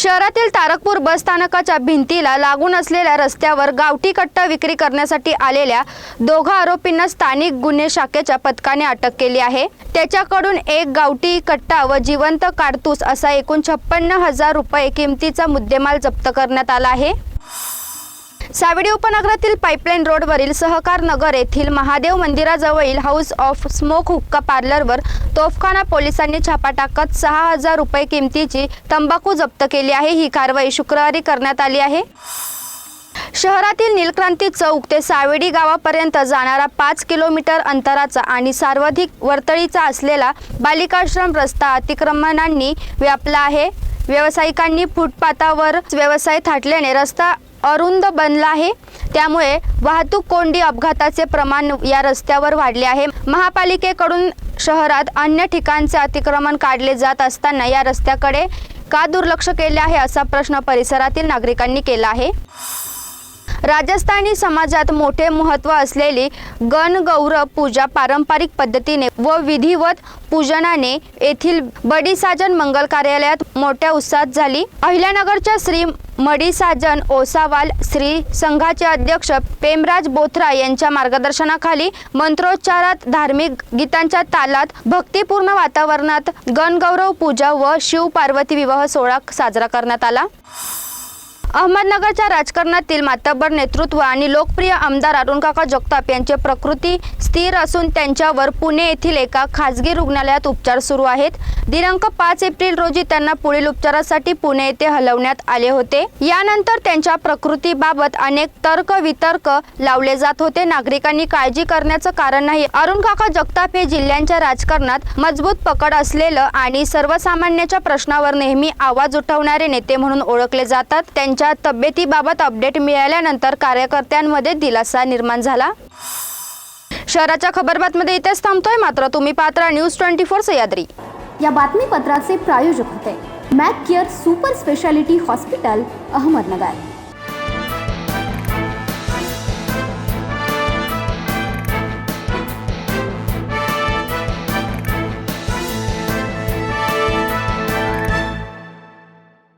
शहरातील तारकपूर बस स्थानकाच्या भिंतीला लागून असलेल्या रस्त्यावर गावठी कट्टा विक्री करण्यासाठी आलेल्या दोघा आरोपींना स्थानिक गुन्हे शाखेच्या पथकाने अटक केली आहे. त्याच्याकडून एक गावठी कट्टा व जिवंत काडतूस असा एकूण छप्पन्न हजार रुपये किमतीचा मुद्देमाल जप्त करण्यात आला आहे. सावडी उपनगरातील पाईपलाईन रोडवरील सहकार नगर येथील महादेव मंदिराजवळील हाऊस ऑफ स्मोक हुक्का पार्लरवर तोफखाना पोलिसांनी छापा टाकत सहा हजार रुपये किमतीची तंबाखू जप्त केली आहे. ही कारवाई शुक्रवारी करण्यात आली आहे. शहरातील नीलक्रांती चौक ते सावेडी गावापर्यंत जाणारा पाच किलोमीटर अंतराचा आणि सर्वाधिक वर्तळीचा असलेला बालिकाश्रम रस्ता अतिक्रमणांनी व्यापला आहे. व्यावसायिकांनी फुटपाथावर व्यवसाय थाटल्याने रस्ता अरुंद बनला आहे. त्यामुळे वाहतूक कोंडी अपघाताचे प्रमाण या रस्त्यावर वाढले आहे. महापालिकेकडून शहरात अन्य ठिकाणचे अतिक्रमण काढले जात असताना या रस्त्याकडे का दुर्लक्ष केले आहे असा प्रश्न परिसरातील नागरिकांनी केला आहे. राजस्थानी समाजात मोठे महत्त्व असलेली गणगौरव पूजा पारंपरिक पद्धतीने व विधिवत पूजनाने येथील बडीसाजन मंगल कार्यालयात मोठ्या उत्साहात झाली. अहिल्यानगरच्या श्री मडीसाजन ओसावाल श्री संघाचे अध्यक्ष पेमराज बोथरा यांच्या मार्गदर्शनाखाली मंत्रोच्चारात धार्मिक गीतांच्या तालात भक्तिपूर्ण वातावरणात गणगौरव पूजा व शिव पार्वती विवाह सोहळा साजरा करण्यात आला. अहमदनगरच्या राजकारणातील मातब्बर नेतृत्व आणि लोकप्रिय आमदार अरुणकाका जगताप यांची प्रकृती स्थिर असून त्यांच्यावर पुणे येथील एका खासगी रुग्णालयात उपचार सुरू आहेत. दिनांक पाच एप्रिल रोजी त्यांना पुढील उपचारासाठी पुणे येथे हलवण्यात आले होते. यानंतर त्यांच्या प्रकृतीबाबत अनेक तर्क वितर्क लावले जात होते. नागरिकांनी काळजी करण्याचं कारण नाही. अरुणकाका जगताप हे जिल्ह्यांच्या राजकारणात मजबूत पकड असलेलं आणि सर्वसामान्याच्या प्रश्नावर नेहमी आवाज उठवणारे नेते म्हणून ओळखले जातात. त्यांच्या तब्येतीबाबत अपडेट मिळाल्यानंतर कार्यकर्त्यांमध्ये दिलासा निर्माण झाला. शहराच्या खबरबातमध्ये इथेच थांबतोय मात्र तुम्ही पात्रा न्यूज ट्वेंटी फोर सह्याद्री. या बातमीपत्राचे प्रायोजक होते. Mac care super speciality hospital Ahmednagar.